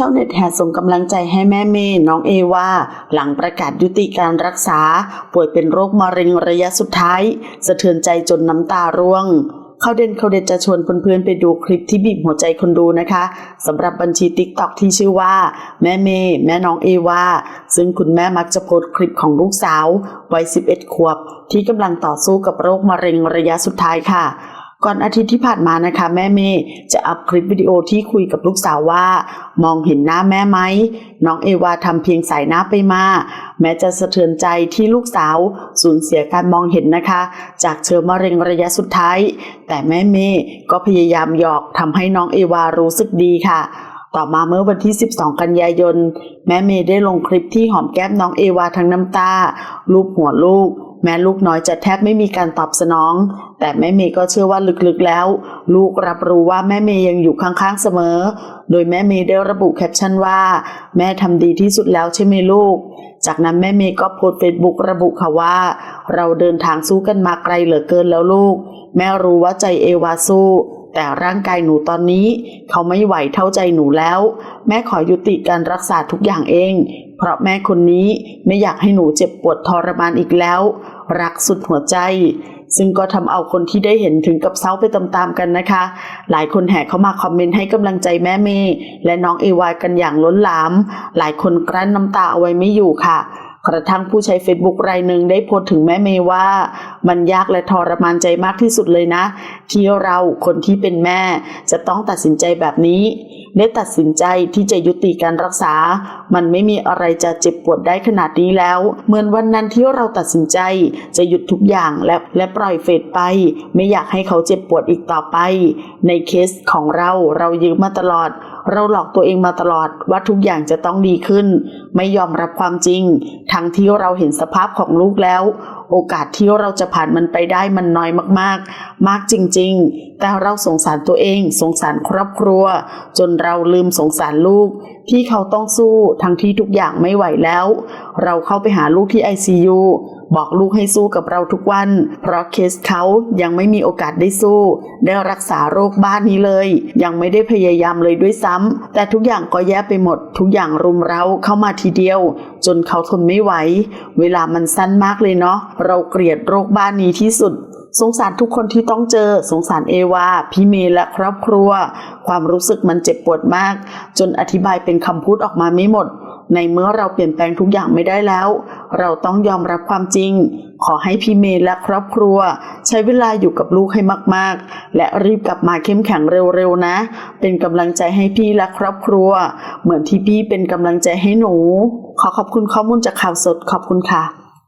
ชาวเน็ตแห่ส่งกำลังใจให้แม่เมย์น้องเอวาหลังประกาศยุติการรักษา ป่วยเป็นโรคมะเร็งระยะสุดท้าย สะเทือนใจจนน้ำตาร่วงเขาเด่นเขาเด็ดจะชวนเพื่อนๆไปดูคลิปที่บีบหัวใจคนดูนะคะสำหรับบัญชีติ๊กต็อกที่ชื่อว่า แม่เมย์แม่น้องเอวาซึ่งคุณแม่มักจะโพสต์คลิปของลูกสาววัย 11 ขวบ ที่กำลังต่อสู้กับโรคมะเร็งระยะสุดท้ายค่ะ ก่อนอาทิตย์ที่ผ่านมานะคะ แม่เมย์จะอัพคลิปวิดีโอที่คุยกับลูกสาวว่า มองเห็นหน้าแม่ไหมน้องเอวาทำเพียงสายหน้าไปมา แม้จะสะเทือนใจที่ลูกสาวสูญเสียการมองเห็นนะคะ จากเชื้อมะเร็งระยะสุดท้าย แต่แม่เมย์ก็พยายามหยอกทำให้น้องเอวารู้สึกดีค่ะต่อมาเมื่อวันที่ 12 กันยายน แม่เมย์ได้ลงคลิปที่หอมแก้มน้องเอวาทั้งน้ำตาลูบหัวลูก แม้ลูกน้อยจะแทบไม่มีการตอบสนอง แต่แม่เมย์ก็เชื่อว่าลึกๆแล้ว ลูกรับรู้ว่าแม่เมย์ยังอยู่ข้างๆเสมอ โดยแม่เมย์ได้ระบุแคปชั่นว่า แม่ทำดีที่สุดแล้วใช่ไหมลูก จากนั้นแม่เมย์ก็โพสต์เฟซบุ๊กระบุค่ะว่า เราเดินทางสู้กันมาไกลเหลือเกินแล้วลูก แม่รู้ว่าใจเอวาสู้แต่ร่างกายหนูตอนนี้ เขาไม่ไหวเท่าใจหนูแล้ว แม่ขอยุติการรักษาทุกอย่างเอง เพราะแม่คนนี้ไม่อยากให้หนูเจ็บปวดทรมานอีกแล้ว รักสุดหัวใจ ซึ่งก็ทำเอาคนที่ได้เห็นถึงกับเศร้าไปตามๆกันนะคะ หลายคนแห่เข้ามาคอมเมนต์ให้กำลังใจแม่เมย์และน้องเอวากันอย่างล้นหลาม หลายคนกลั้นน้ำตาเอาไว้ไม่อยู่ค่ะกระทั่งผู้ใช้เฟซบุ๊กรายหนึ่งได้โพสต์ถึงแม่เมย์ว่า มันยากและทรมานใจมากที่สุดเลยนะ ที่เราคนที่เป็นแม่จะต้องตัดสินใจแบบนี้ ได้ตัดสินใจที่จะยุติการรักษา มันไม่มีอะไรจะเจ็บปวดได้ขนาดนี้แล้ว เหมือนวันนั้นที่เราตัดสินใจ จะหยุดทุกอย่างและและปล่อยเฟดไป ไม่อยากให้เขาเจ็บปวดอีกต่อไป ในเคสของเราเรายืมมาตลอด เราหลอกตัวเองมาตลอดว่าทุกอย่างจะต้องดีขึ้น ไม่ยอมรับความจริง ทั้งที่เราเห็นสภาพของลูกแล้ว โอกาสที่เราจะผ่านมันไปได้มันน้อยมากๆ มากจริง ๆ แต่เราสงสารตัวเอง สงสารครอบครัว จนเราลืมสงสารลูก ที่เขาต้องสู้ทั้งที่ทุกอย่างไม่ไหวแล้ว เราเข้าไปหาลูกที่ ICU บอกลูกให้สู้กับเราทุกวัน เพราะเคสเขายังไม่มีโอกาสได้สู้ ได้รักษาโรคบ้านนี้เลย ยังไม่ได้พยายามเลยด้วยซ้ำแต่ทุกอย่างก็แย่ไปหมด ทุกอย่างรุมเร้าเข้ามาทีเดียว จนเขาทนไม่ไหว เวลามันสั้นมากเลยเนาะ เราเกลียดโรคบ้านนี้ที่สุด สงสารทุกคนที่ต้องเจอ สงสารเอวา พี่เมย์และครอบครัว ความรู้สึกมันเจ็บปวดมาก จนอธิบายเป็นคำพูดออกมาไม่หมด ในเมื่อเราเปลี่ยนแปลงทุกอย่างไม่ได้แล้ว เราต้องยอมรับความจริง ขอให้พี่เมย์และครอบครัว ใช้เวลาอยู่กับลูกให้มากๆ และรีบกลับมาเข้มแข็งเร็วๆนะ เป็นกำลังใจให้พี่และครอบครัว เหมือนที่พี่เป็นกำลังใจให้หนู ขอขอบคุณข้อมูลจากข่าวสดขอบคุณค่ะ